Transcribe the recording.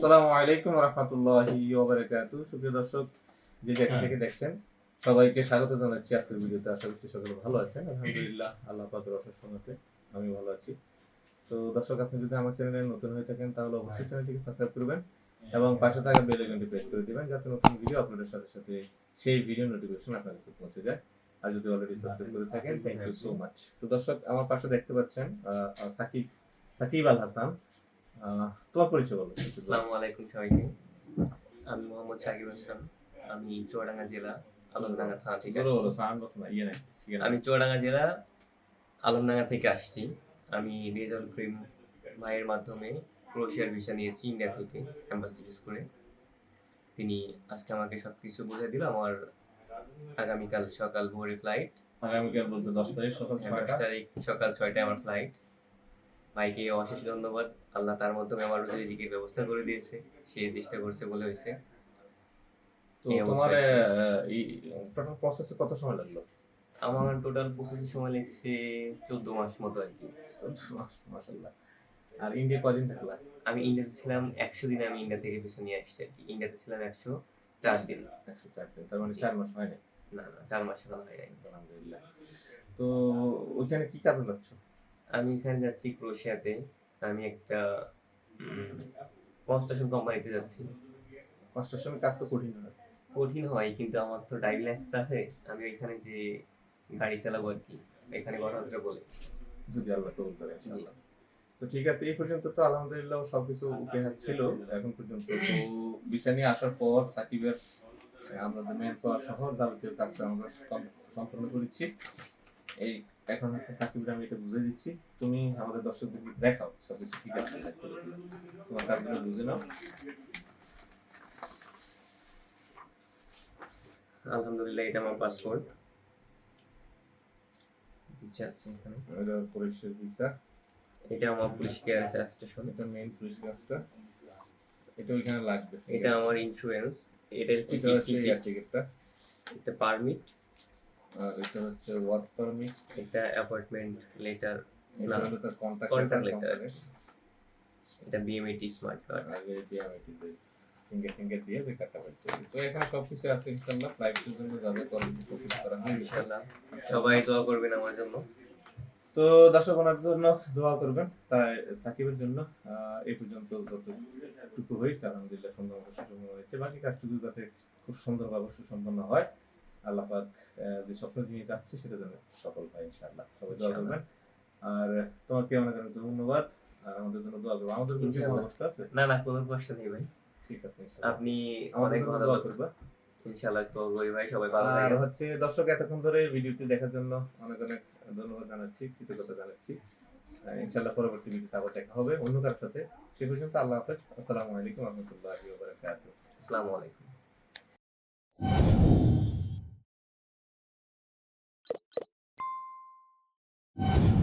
আসসালামু আলাইকুম রহমতুল্লাহি ওবারাকাতু সুপ্রিয় দর্শক যে যেখান হ্যাঁ। থেকে দেখছেন সবাইকে স্বাগত জানাচ্ছি আজকের ভিডিওতে। আশা করছি সকলে ভালো আছেন। আলহামদুলিল্লাহ আল্লাহ পাকের অশেষ রহমতে আমি ভালো আছি। তো দর্শক আপনি যদি আমার চ্যানেলে নতুন হয়ে থাকেন তাহলে অবশ্যই চ্যানেলটিকে সাবস্ক্রাইব করবেন এবং পাশে থাকা বেল আইকনটি প্রেস করে দিবেন যাতে নতুন ভিডিও আপলোডের সাথে সাথে সেই ভিডিও নোটিফিকেশন আপনার কাছে পৌঁছে যায়। আর যদি অলরেডি সাবস্ক্রাইব করে থাকেন থ্যাংক ইউ সো মাচ তো দর্শক আমার পাশে দেখতে পাচ্ছেন সাকিব সাকিব আল হাসান। তোমার পরিচয় বলো আসসালামু আলাইকুম সবাইকে। আমি মোহাম্মদ সাকিব হাসান আমি চুয়াডাঙ্গা জেলা আলমডাঙ্গা থানা থেকে ইয়ে আমি। চুয়াডাঙ্গা জেলা আলমডাঙ্গা থেকে আসছি। আমি রেজাউল করিম ভাইয়ের মাধ্যমে ক্রোশিয়ার ভিসা নিয়েছি ইন্ডিয়া থেকে অ্যাম্বাসি করে তিনি আজকে আমাকে সব কিছু বুঝিয়ে দিল আমার আগামীকাল সকাল ভোরে ফ্লাইট আগামীকাল বলতে দশ তারিখ সকাল দশ তারিখ সকাল ছয়টায় আমার ফ্লাইট ভাইকে অশেষ ধন্যবাদ। আল্লাহ তার মাধ্যমে আমার রুজির ব্যবস্থা করে দিয়েছে। সে চেষ্টা করছে বলে হয়েছে। তো এই তোমার অবস্থায়- টোটাল প্রসেসে কত সময় লাগল? আমার টোটাল প্রসেসের সময় লেগছে চোদ্দ মাস মতো আর কি। আর ইন্ডিয়া কদিন থাকলা? আমি ইন্ডিয়াতে ছিলাম একশো দিন আমি ইন্ডিয়া থেকে পিছনে নিয়ে আসছি আর কি। ইন্ডিয়াতে ছিলাম একশো চার দিন। একশো চার দিন তার মানে চার মাস হয়নি? না না চার মাস এখন হয়ে যায়নি আলহামদুলিল্লাহ। তো ওইখানে কি কাজে যাচ্ছ? আমি এখানে যাচ্ছি ক্রোশিয়াতে আমি একটা কনস্ট্রাকশন কোম্পানিতে যাচ্ছি। কনস্ট্রাকশনের কাজ তো কঠিন না কঠিন হয় কিন্তু আমার তো ড্রাইভিং লাইসেন্স আছে। আমি ওইখানে যে গাড়ি চালাবো আর কি এখানে কথাবার্তা বলে। যদি আল্লাহ কবুল করে ইনশাআল্লাহ। তো ঠিক আছে এই পর্যন্ত তো আলহামদুলিল্লাহ সবকিছু ওকে ছিল। এখন পর্যন্ত তো বিষয় নিয়ে আসার পর সাকিবের আমাদের মেন পাওয়ার সহ যাবতীয় কাজটা আমরা সম- সম্পন্ন করেছি। এই এখন হচ্ছে সাকিবের আমি এটা বুঝে দিচ্ছি। তুমি আমাদের দর্শকদের দেখাও সবকিছু ঠিক আছে? তোমার কাজগুলো বুঝে নাও। আলহামদুলিল্লাহ এটা আমার পাসপোর্ট। ইচ্ছা আছে এখানে। এটা পুলিশের ভিসা। এটা আমার পুলিশ কেয়ার স্টেশন। এটা মেইন পুলিশ কাজটা। এটা ওইখানে লাগবে। এটা আমার ইন্স্যুরেন্স এটার এটা হচ্ছে এয়ার টিকিটটা এটা পারমিট আর এটা হচ্ছে ওয়ার্ক পারমিট এটা অ্যাপয়েন্টমেন্ট লেটার এটা হলো তার কন্ট্যাক্ট Contact letter। এটা বিএমএটি স্মার্ট কার্ড আর এই দিয়ে আমি এটা ফিঙ্গার ফিঙ্গার দিয়ে যে কাটা পাইছে তো এখানে সবকিছু আছে ইনশাআল্লাহ প্রাইভেটের জন্য যা যা সবকিছু করা হয়। ইনশাআল্লাহ। ইনশাআল্লাহ সবাই দোয়া করবেন আমার জন্য। তো দর্শক ওনার জন্য দোয়া করবেন তাই সাকিবের জন্য এই পর্যন্ত যতটুকু হয়েছে আলহামদুলিল্লাহ সুন্দর সুসম্পন্ন হয়েছে। বাকি কাজটুকু যাতে খুব সুন্দরভাবে সুসম্পন্ন হয় আল্লাহ যে স্বপ্ন নিয়ে যাচ্ছে সেটা যেন সফল হয় ইনশাআল্লাহ। সবাই দোয়া করবেন। আর তোমাকে অনেক অনেক ধন্যবাদ। আর আমাদের জন্য দোয়া করব আমাদের কোনো। কষ্ট আছে? না না কোনো কষ্ট নেই ভাই। ঠিক আছে আপনি আমাদের জন্য দোয়া করবা ইনশাআল্লাহ তো গরিব ভাই সবাই ভালো আর হচ্ছে দর্শক এতক্ষণ ধরে ভিডিওটি দেখার জন্য অনেক অনেক ধন্যবাদ জানাচ্ছি কৃতজ্ঞতা জানাচ্ছি। আহ, ইনশাআল্লাহ পরবর্তী ভিডিওতে আবার দেখা হবে অন্য কারোর সাথে। সে পর্যন্ত আল্লাহ হাফেজ। আসসালামু আলাইকুম রহমতুল্লাহি ওয়া বারাকাতুহু। আসসালামু আলাইকুম। you